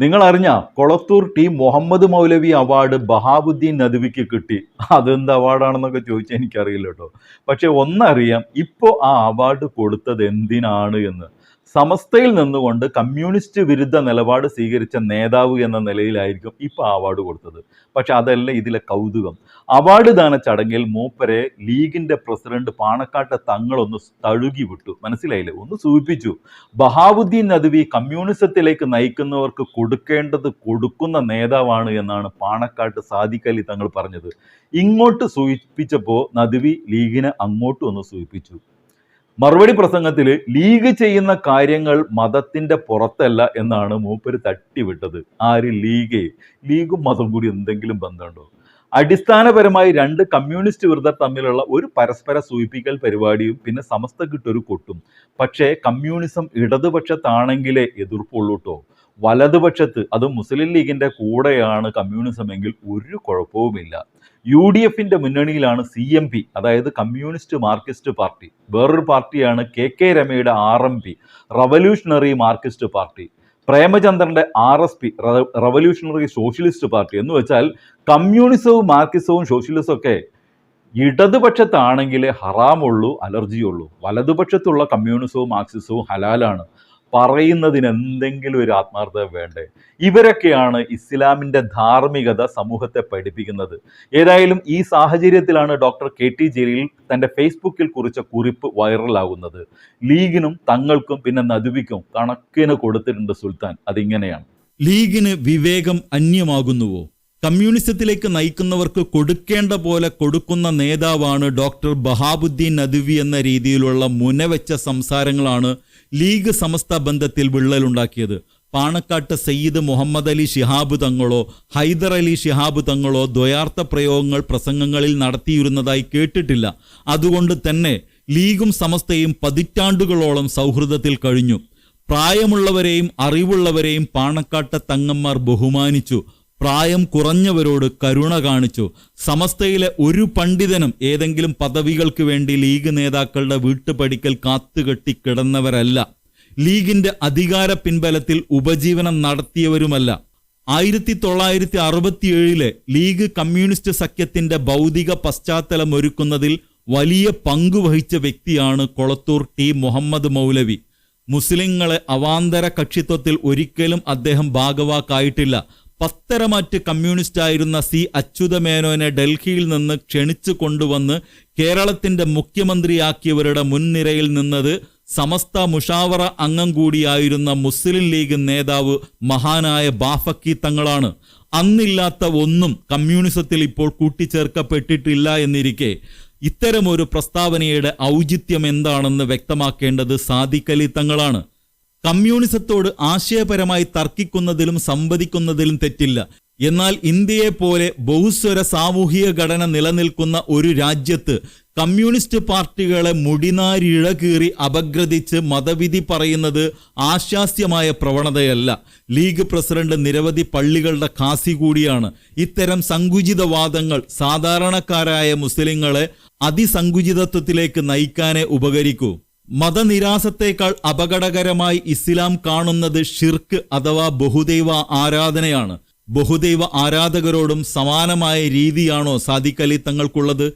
നിങ്ങൾ അറിഞ്ഞ Kolathur T Muhammad Maulavi award Bahauddin നദ്വിക്ക് കിട്ടി. അതെന്ത് അവാർഡാണെന്നൊക്കെ ചോദിച്ചാൽ എനിക്കറിയില്ല കേട്ടോ. പക്ഷെ ഒന്നറിയാം ഇപ്പോൾ ആ അവാർഡ് കൊടുത്തത് എന്തിനാണ് എന്ന്. സമസ്തയിൽ നിന്നുകൊണ്ട് കമ്മ്യൂണിസ്റ്റ് വിരുദ്ധ നിലപാട് സ്വീകരിച്ച നേതാവ് എന്ന നിലയിലായിരിക്കും ഇപ്പോൾ അവാർഡ് കൊടുത്തത്. പക്ഷെ അതല്ല ഇതിലെ കൗതുകം. അവാർഡ് ദാന ചടങ്ങിൽ മൂപ്പരെ ലീഗിന്റെ പ്രസിഡന്റ് പാണക്കാട്ടെ തങ്ങളൊന്ന് തഴുകി വിട്ടു. മനസ്സിലായില്ലേ? ഒന്ന് സൂചിപ്പിച്ചു. ബഹാവുദ്ദീൻ നദ്വി കമ്മ്യൂണിസത്തിലേക്ക് നയിക്കുന്നവർക്ക് കൊടുക്കേണ്ടത് കൊടുക്കുന്ന നേതാവാണ് എന്നാണ് പാണക്കാട്ട് സാദിഖലി തങ്ങൾ പറഞ്ഞത്. ഇങ്ങോട്ട് സൂചിപ്പിച്ചപ്പോൾ നദ്വി ലീഗിനെ അങ്ങോട്ടും ഒന്ന് സൂചിപ്പിച്ചു. മറുപടി പ്രസംഗത്തിൽ ലീഗ് ചെയ്യുന്ന കാര്യങ്ങൾ മതത്തിന്റെ പുറത്തല്ല എന്നാണ് മൂപ്പര് തട്ടിവിട്ടത്. ആര്? ലീഗ്. ലീഗും മതം കൂടി എന്തെങ്കിലും ബന്ധമുണ്ടോ? അടിസ്ഥാനപരമായി രണ്ട് കമ്മ്യൂണിസ്റ്റ് വിരുദ്ധർ തമ്മിലുള്ള ഒരു പരസ്പര സൂചിപ്പിക്കൽ പരിപാടിയും പിന്നെ സമസ്ത കിട്ടൊരു കൊട്ടും. പക്ഷേ കമ്മ്യൂണിസം ഇടതുപക്ഷത്താണെങ്കിലേ എതിർപ്പുള്ളൂ കേട്ടോ വലതുപക്ഷത്ത് അത് മുസ്ലിം ലീഗിന്റെ കൂടെയാണ് കമ്മ്യൂണിസം എങ്കിൽ ഒരു കുഴപ്പവുമില്ല. യു ഡി എഫിന്റെ മുന്നണിയിലാണ് സി എം പി അതായത് കമ്മ്യൂണിസ്റ്റ് മാർക്സിസ്റ്റ് പാർട്ടി. വേറൊരു പാർട്ടിയാണ് K K രമയുടെ R M P revolutionary Marxist party. പ്രേമചന്ദ്രന്റെ R S P revolutionary socialist party. എന്ന് വെച്ചാൽ കമ്മ്യൂണിസവും മാർക്സിസവും സോഷ്യലിസവും ഒക്കെ ഇടതുപക്ഷത്താണെങ്കിലേ ഹറാമുള്ളൂ അലർജിയുള്ളൂ. വലതുപക്ഷത്തുള്ള കമ്മ്യൂണിസവും മാർക്സിസവും ഹലാലാണ്. പറയുന്നതിന് എന്തെങ്കിലും ഒരു ആത്മാർത്ഥത വേണ്ടേ? ഇവരൊക്കെയാണ് ഇസ്ലാമിന്റെ ധാർമ്മികത സമൂഹത്തെ പഠിപ്പിക്കുന്നത്. ഏതായാലും ഈ സാഹചര്യത്തിലാണ് ഡോക്ടർ കെ ടി ജലീൽ തന്റെ ഫേസ്ബുക്കിൽ കുറിച്ച കുറിപ്പ് വൈറലാകുന്നത്. ലീഗിനും തങ്ങൾക്കും പിന്നെ നദുവിക്കും കണക്കിന് കൊടുത്തിട്ടുണ്ട് സുൽത്താൻ. അതിങ്ങനെയാണ്. ലീഗിന് വിവേകം അന്യമാകുന്നുവോ? കമ്മ്യൂണിസത്തിലേക്ക് നയിക്കുന്നവർക്ക് കൊടുക്കേണ്ട പോലെ കൊടുക്കുന്ന നേതാവാണ് ഡോക്ടർ ബഹാബുദ്ദീൻ നദ്വി എന്ന രീതിയിലുള്ള മുനവെച്ച സംസാരങ്ങളാണ് ലീഗ് സമസ്ത ബന്ധത്തിൽ വിള്ളലുണ്ടാക്കിയത് പാണക്കാട്ട് സയ്യിദ് മുഹമ്മദ് അലി ഷിഹാബ് തങ്ങളോ ഹൈദർ അലി ഷിഹാബ് തങ്ങളോ ദ്വയാർത്ഥ പ്രയോഗങ്ങൾ പ്രസംഗങ്ങളിൽ നടത്തിയിരുന്നതായി കേട്ടിട്ടില്ല. അതുകൊണ്ട് തന്നെ ലീഗും സമസ്തയും പതിറ്റാണ്ടുകളോളം സൗഹൃദത്തിൽ കഴിഞ്ഞു. പ്രായമുള്ളവരെയും അറിവുള്ളവരെയും പാണക്കാട്ട തങ്ങന്മാർ ബഹുമാനിച്ചു. പ്രായം കുറഞ്ഞവരോട് കരുണ കാണിച്ചു. സമസ്തയിലെ ഒരു പണ്ഡിതനും ഏതെങ്കിലും പദവികൾക്ക് വേണ്ടി ലീഗ് നേതാക്കളുടെ വീട്ടുപടിക്കൽ കാത്തുകെട്ടി കിടന്നവരല്ല. ലീഗിന്റെ അധികാര പിൻബലത്തിൽ ഉപജീവനം നടത്തിയവരുമല്ല. ആയിരത്തി തൊള്ളായിരത്തി അറുപത്തിയേഴിലെ ലീഗ് കമ്മ്യൂണിസ്റ്റ് സഖ്യത്തിന്റെ ഭൗതിക പശ്ചാത്തലം ഒരുക്കുന്നതിൽ വലിയ പങ്കുവഹിച്ച വ്യക്തിയാണ് കൊളത്തൂർ ടി. മുഹമ്മദ് മൗലവി. മുസ്ലിങ്ങളെ അവാന്തര കക്ഷിത്വത്തിൽ ഒരിക്കലും അദ്ദേഹം ഭാഗവാക്കായിട്ടില്ല. പത്തരമാറ്റ് കമ്മ്യൂണിസ്റ്റായിരുന്ന സി അച്യുതമേനോനെ ഡൽഹിയിൽ നിന്ന് ക്ഷണിച്ചു കൊണ്ടുവന്ന് കേരളത്തിന്റെ മുഖ്യമന്ത്രിയാക്കിയവരുടെ മുൻനിരയിൽ നിന്നത് സമസ്ത മുഷാവറ അംഗം കൂടിയായിരുന്ന മുസ്ലിം ലീഗ് നേതാവ് മഹാനായ ബാഫക്കി തങ്ങളാണ്. അന്നില്ലാത്ത ഒന്നും കമ്മ്യൂണിസത്തിൽ ഇപ്പോൾ കൂട്ടിച്ചേർക്കപ്പെട്ടിട്ടില്ല എന്നിരിക്കെ. ഇത്തരമൊരു പ്രസ്താവനയുടെ ഔചിത്യം എന്താണെന്ന് വ്യക്തമാക്കേണ്ടത് സാദിഖലി തങ്ങളാണ്. കമ്മ്യൂണിസത്തോട് ആശയപരമായി തർക്കിക്കുന്നതിലും സംവദിക്കുന്നതിലും തെറ്റില്ല. എന്നാൽ ഇന്ത്യയെ പോലെ ബഹുസ്വര സാമൂഹിക ഘടന നിലനിൽക്കുന്ന ഒരു രാജ്യത്ത് കമ്മ്യൂണിസ്റ്റ് പാർട്ടികളെ മുടിനാരിഴ കീറി അപഗ്രഥിച്ച് മതവിധി പറയുന്നത് ആശാസ്യമായ പ്രവണതയല്ല. ലീഗ് പ്രസിഡന്റ് നിരവധി പള്ളികളുടെ കാസി കൂടിയാണ്. ഇത്തരം സങ്കുചിതവാദങ്ങൾ സാധാരണക്കാരായ മുസ്ലിങ്ങളെ അതിസങ്കുചിതത്വത്തിലേക്ക് നയിക്കാനേ ഉപകരിക്കൂ. മതനിരാസത്തേക്കാൾ അപകടകരമായി ഇസ്ലാം കാണുന്നത് ഷിർക്ക് അഥവാ ബഹുദൈവ ആരാധനയാണ്. ബഹുദൈവ ആരാധകരോടും സമാനമായ രീതിയാണോ സാദിഖലി തങ്ങൾക്കുള്ളത്?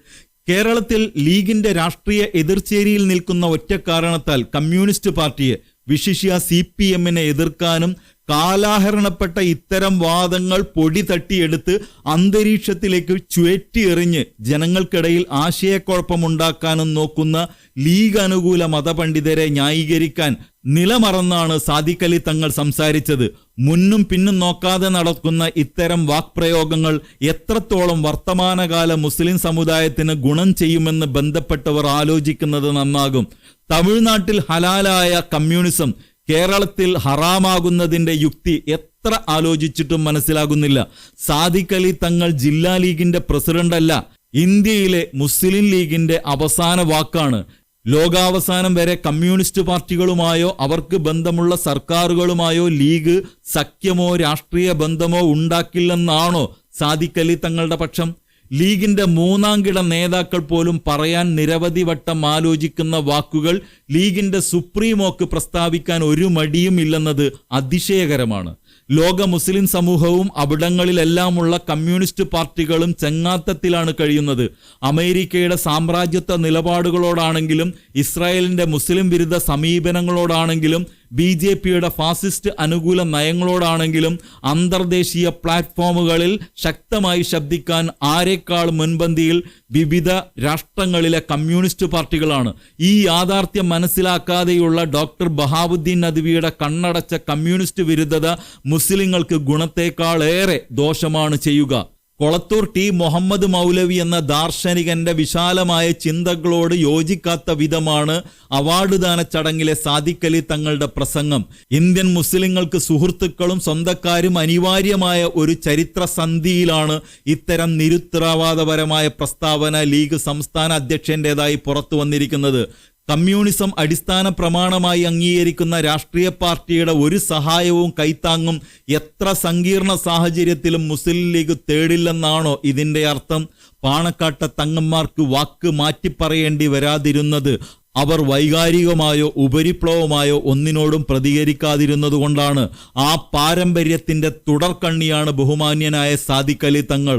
കേരളത്തിൽ ലീഗിന്റെ രാഷ്ട്രീയ എതിർച്ചേരിയിൽ നിൽക്കുന്ന ഒറ്റ കാരണത്താൽ കമ്മ്യൂണിസ്റ്റ് പാർട്ടിയെ വിശിഷ്യ സി പി എമ്മിനെ എതിർക്കാനും കാലാഹരണപ്പെട്ട ഇത്തരം വാദങ്ങൾ പൊടി തട്ടിയെടുത്ത് അന്തരീക്ഷത്തിലേക്ക് ചുഴറ്റി എറിഞ്ഞ് ജനങ്ങൾക്കിടയിൽ ആശയക്കുഴപ്പമുണ്ടാക്കാനും നോക്കുന്ന ലീഗ് അനുകൂല മതപണ്ഡിതരെ ന്യായീകരിക്കാൻ നിലമറന്നാണ് സാദിഖലി തങ്ങൾ സംസാരിച്ചത്. മുന്നും പിന്നും നോക്കാതെ നടക്കുന്ന ഇത്തരം വാക്പ്രയോഗങ്ങൾ എത്രത്തോളം വർത്തമാനകാല മുസ്ലിം സമുദായത്തിന് ഗുണം ചെയ്യുമെന്ന് ബന്ധപ്പെട്ടവർ ആലോചിക്കുന്നത് നന്നാകും. തമിഴ്നാട്ടിൽ ഹലാലായ കമ്മ്യൂണിസം കേരളത്തിൽ ഹറാമാകുന്നതിന്റെ യുക്തി എത്ര ആലോചിച്ചിട്ടും മനസ്സിലാകുന്നില്ല. സാദിഖ് തങ്ങൾ ജില്ലാ ലീഗിന്റെ പ്രസിഡന്റല്ല ഇന്ത്യയിലെ മുസ്ലിം ലീഗിന്റെ അവസാന വാക്കാണ്. ലോകാവസാനം വരെ കമ്മ്യൂണിസ്റ്റ് പാർട്ടികളുമായോ അവർക്ക് ബന്ധമുള്ള സർക്കാരുകളുമായോ ലീഗ് സഖ്യമോ രാഷ്ട്രീയ ബന്ധമോ ഉണ്ടാക്കില്ലെന്നാണോ സാദിഖ് തങ്ങളുടെ പക്ഷം? ലീഗിന്റെ മൂന്നാം മൂന്നാംകിട നേതാക്കൾ പോലും പറയാൻ നിരവധി വട്ടം ആലോചിക്കുന്ന വാക്കുകൾ ലീഗിന്റെ സുപ്രീമോക്ക് പ്രസ്താവിക്കാൻ ഒരു മടിയും ഇല്ലെന്നത് അതിശയകരമാണ്. ലോക മുസ്ലിം സമൂഹവും അവിടങ്ങളിലെല്ലാമുള്ള കമ്മ്യൂണിസ്റ്റ് പാർട്ടികളും ചെങ്ങാത്തത്തിലാണ് കഴിയുന്നത്. അമേരിക്കയുടെ സാമ്രാജ്യത്വ നിലപാടുകളോടാണെങ്കിലും ഇസ്രായേലിന്റെ മുസ്ലിം വിരുദ്ധ സമീപനങ്ങളോടാണെങ്കിലും ബി ജെ പിയുടെ ഫാസിസ്റ്റ് അനുകൂല നയങ്ങളോടാണെങ്കിലും അന്തർദേശീയ പ്ലാറ്റ്ഫോമുകളിൽ ശക്തമായി ശബ്ദിക്കാൻ ആരെക്കാൾ മുൻപന്തിയിൽ വിവിധ രാഷ്ട്രങ്ങളിലെ കമ്മ്യൂണിസ്റ്റ് പാർട്ടികളാണ്. ഈ യാഥാർത്ഥ്യം മനസ്സിലാക്കാതെയുള്ള ഡോക്ടർ ബഹാബുദ്ദീൻ നദ്വിയുടെ കണ്ണടച്ച കമ്മ്യൂണിസ്റ്റ് വിരുദ്ധത മുസ്ലിങ്ങൾക്ക് ഗുണത്തേക്കാളേറെ ദോഷമാണ് ചെയ്യുക. കൊളത്തൂർ ടി. മുഹമ്മദ് മൗലവി എന്ന ദാർശനികന്റെ വിശാലമായ ചിന്തകളോട് യോജിക്കാത്ത വിധമാണ് അവാർഡ് ദാന ചടങ്ങിലെ സാദിഖലി തങ്ങളുടെ പ്രസംഗം. ഇന്ത്യൻ മുസ്ലിങ്ങൾക്ക് സുഹൃത്തുക്കളും സ്വന്തക്കാരും അനിവാര്യമായ ഒരു ചരിത്ര സന്ധിയിലാണ് ഇത്തരം നിരുത്തരവാദപരമായ പ്രസ്താവന ലീഗ് സംസ്ഥാന അധ്യക്ഷന്റേതായി പുറത്തു വന്നിരിക്കുന്നത്. കമ്മ്യൂണിസം അടിസ്ഥാന പ്രമാണമായി അംഗീകരിക്കുന്ന രാഷ്ട്രീയ പാർട്ടിയുടെ ഒരു സഹായവും കൈത്താങ്ങും എത്ര സങ്കീർണ സാഹചര്യത്തിലും മുസ്ലിം ലീഗ് തേടില്ലെന്നാണോ ഇതിന്റെ അർത്ഥം? പാണക്കാട്ട തങ്ങന്മാർക്ക് വാക്ക് മാറ്റിപ്പറയേണ്ടി വരാതിരുന്നത് അവർ വൈകാരികമായോ ഉപരിപ്ലവമായോ ഒന്നിനോടും പ്രതികരിക്കാതിരുന്നതുകൊണ്ടാണ് ആ പാരമ്പര്യത്തിന്റെ തുടർക്കണ്ണിയാണ് ബഹുമാന്യനായ സാദിഖലി തങ്ങൾ.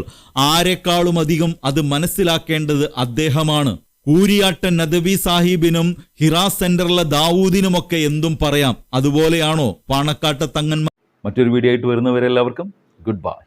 ആരെക്കാളും അധികം അത് മനസ്സിലാക്കേണ്ടത് അദ്ദേഹമാണ്. കൂരിയാട്ടൻ നദവി സാഹിബിനും ഹിറാ സെന്ററിലെ ദാവൂദിനും ഒക്കെ എന്തും പറയാം. അതുപോലെയാണോ പാണക്കാട്ട് തങ്ങന്മാർ? മറ്റൊരു വീഡിയോ ആയിട്ട് വരുന്നവരെല്ലാവർക്കും ഗുഡ് ബൈ.